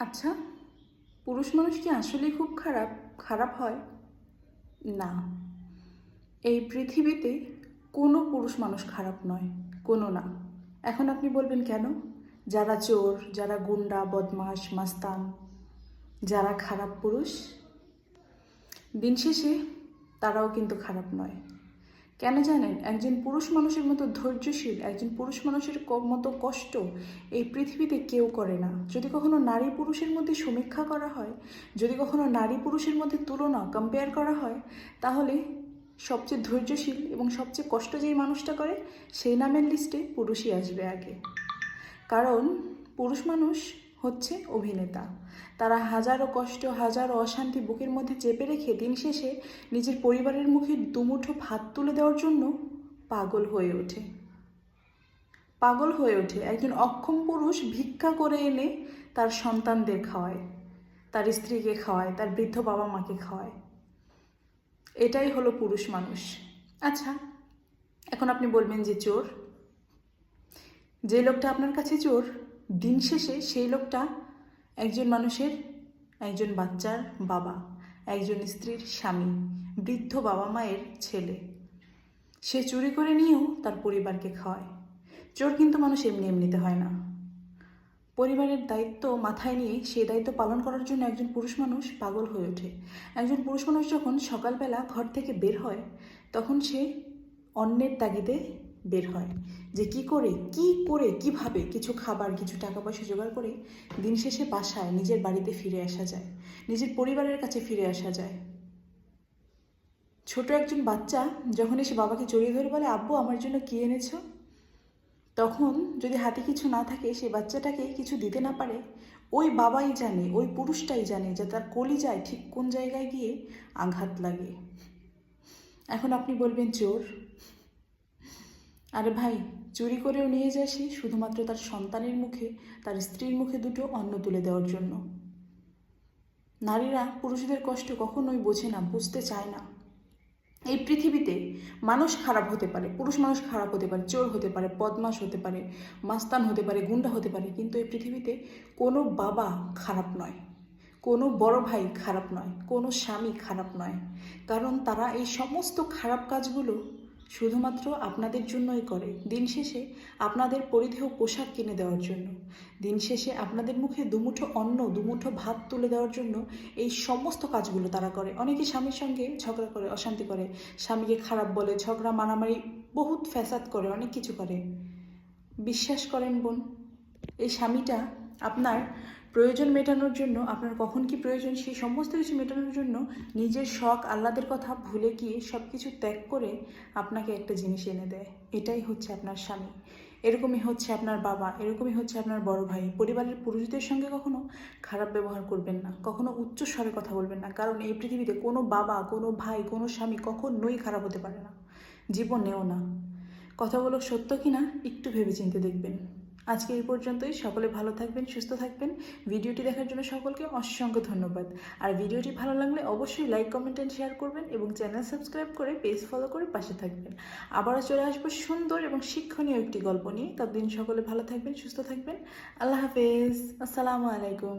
আচ্ছা পুরুষ মানুষ কি আসলেই খুব খারাপ খারাপ হয়? না। এই পৃথিবীতে কোনো পুরুষ মানুষ খারাপ নয়, কোনো না। এখন আপনি বলবেন কেন? যারা চোর, যারা গুন্ডা বদমাস মাস্তান, যারা খারাপ পুরুষ, দিন শেষে তারাও কিন্তু খারাপ নয়। কেন জানেন? একজন পুরুষ মানুষের মতো ধৈর্যশীল, একজন পুরুষ মানুষের মতো কষ্ট এই পৃথিবীতে কেউ করে না। যদি কখনো নারী পুরুষের মধ্যে সমীক্ষা করা হয়, যদি কখনো নারী পুরুষের মধ্যে তুলনা কম্পেয়ার করা হয়, তাহলে সবচেয়ে ধৈর্যশীল এবং সবচেয়ে কষ্ট যেই মানুষটা করে, সেই নামের লিস্টে পুরুষই আসবে আগে। কারণ পুরুষ মানুষ হচ্ছে অভিনেতা। তারা হাজারো কষ্ট, হাজারো অশান্তি বুকের মধ্যে চেপে রেখে দিন শেষে নিজের পরিবারের মুখে দুমুঠো ভাত তুলে দেওয়ার জন্য পাগল হয়ে ওঠে। পাগল হয়ে ওঠে। একজন অক্ষম পুরুষ ভিক্ষা করে এনে তার সন্তানদের খাওয়ায়, তার স্ত্রীকে খাওয়ায়, তার বৃদ্ধ বাবা মাকে খাওয়ায়। এটাই হলো পুরুষ মানুষ। আচ্ছা এখন আপনি বলবেন যে চোর। যে লোকটা আপনার কাছে চোর দিন শেষে সেই লোকটা একজন মানুষের একজন বাচ্চার বাবা, একজন স্ত্রীর স্বামী, বৃদ্ধ বাবা মায়ের ছেলে। সে চুরি করে নিয়েও তার পরিবারকে খাওয়ায়। চোর কিন্তু মানুষ এমনি এমনিতে হয় না। পরিবারের দায়িত্ব মাথায় নিয়ে সেই দায়িত্ব পালন করার জন্য একজন পুরুষ মানুষ পাগল হয়ে ওঠে। একজন পুরুষ মানুষ যখন সকালবেলা ঘর থেকে বের হয়, তখন সে অন্যের তাগিদে বের হয়। যে কি করে কি করে, কীভাবে কিছু খাবার, কিছু টাকা পয়সা জোগাড় করে দিন শেষে বাসায় নিজের বাড়িতে ফিরে আসা যায়, নিজের পরিবারের কাছে ফিরে আসা যায়। ছোট একজন বাচ্চা যখন এসে বাবাকে জড়িয়ে ধরে বলে, আব্বু, আমার জন্য কি এনেছো? তখন যদি হাতে কিছু না থাকে, সে বাচ্চাটাকে কিছু দিতে না পারে, ওই বাবাই জানে, ওই পুরুষটাই জানে যে তার কলি যায় ঠিক কোন জায়গায় গিয়ে আঘাত লাগে। এখন আপনি বলবেন, চোর। আরে ভাই, চুরি করেও নিয়ে যায় সে শুধুমাত্র তার সন্তানের মুখে, তার স্ত্রীর মুখে দুটো অন্ন তুলে দেওয়ার জন্য। নারীরা পুরুষদের কষ্ট কখনোই বোঝে না, বুঝতে চায় না। এই পৃথিবীতে মানুষ খারাপ হতে পারে, পুরুষ মানুষ খারাপ হতে পারে, চোর হতে পারে বদমাস হতে পারে, মাস্তান হতে পারে, গুন্ডা হতে পারে, কিন্তু এই পৃথিবীতে কোনো বাবা খারাপ নয়, কোনো বড় ভাই খারাপ নয়, কোনো স্বামী খারাপ নয়। কারণ তারা এই সমস্ত খারাপ কাজগুলো শুধুমাত্র আপনাদের জন্যই করে। দিন শেষে আপনাদের পরিধেয় পোশাক কিনে দেওয়ার জন্য। দিন শেষে আপনাদের মুখে দুমুঠো অন্ন, দুমুঠো ভাত তুলে দেওয়ার জন্য এই সমস্ত কাজগুলো তারা করে। অনেকে স্বামীর সঙ্গে ঝগড়া করে, অশান্তি করে। স্বামীকে খারাপ বলে, ঝগড়া, মারামারি, বহুত ফ্যাসাদ করে, অনেক কিছু করে। বিশ্বাস করেন বোন এই স্বামীটা আপনার প্রয়োজন মেটানোর জন্য, আপনার কখন কি প্রয়োজন, সেই সমস্ত কিছু মেটানোর জন্য নিজের শখ, আহ্লাদের কথা ভুলে গিয়ে সব কিছু ত্যাগ করে আপনাকে একটা জিনিস এনে দেয়। এটাই হচ্ছে আপনার স্বামী। এরকমই হচ্ছে আপনার বাবা, এরকমই হচ্ছে আপনার বড় ভাই। পরিবারের পুরুষদের সঙ্গে কখনো খারাপ ব্যবহার করবেন না, কখনো উচ্চ স্বরে কথা বলবেন না, কারণ এই পৃথিবীতে কোনো বাবা, কোনো ভাই, কোনো স্বামী কখনোই খারাপ হতে পারে না। জীবনেও না। কথাগুলো সত্য কিনা, একটু ভেবেচিন্তে দেখবেন। আজকে এই পর্যন্তই। সকলে ভালো থাকবেন, সুস্থ থাকবেন। ভিডিওটি দেখার জন্য সকলকে অসংখ্য ধন্যবাদ। আর ভিডিওটি ভালো লাগলে অবশ্যই লাইক, কমেন্ট অ্যান্ড শেয়ার করবেন এবং চ্যানেল সাবস্ক্রাইব করে পেজ ফলো করে পাশে থাকবেন। আবারও চলে আসব সুন্দর এবং শিক্ষণীয় একটি গল্প নিয়ে। ততদিন সকলে ভালো থাকবেন, সুস্থ থাকবেন। আল্লাহ হাফেজ। আসসালামু আলাইকুম।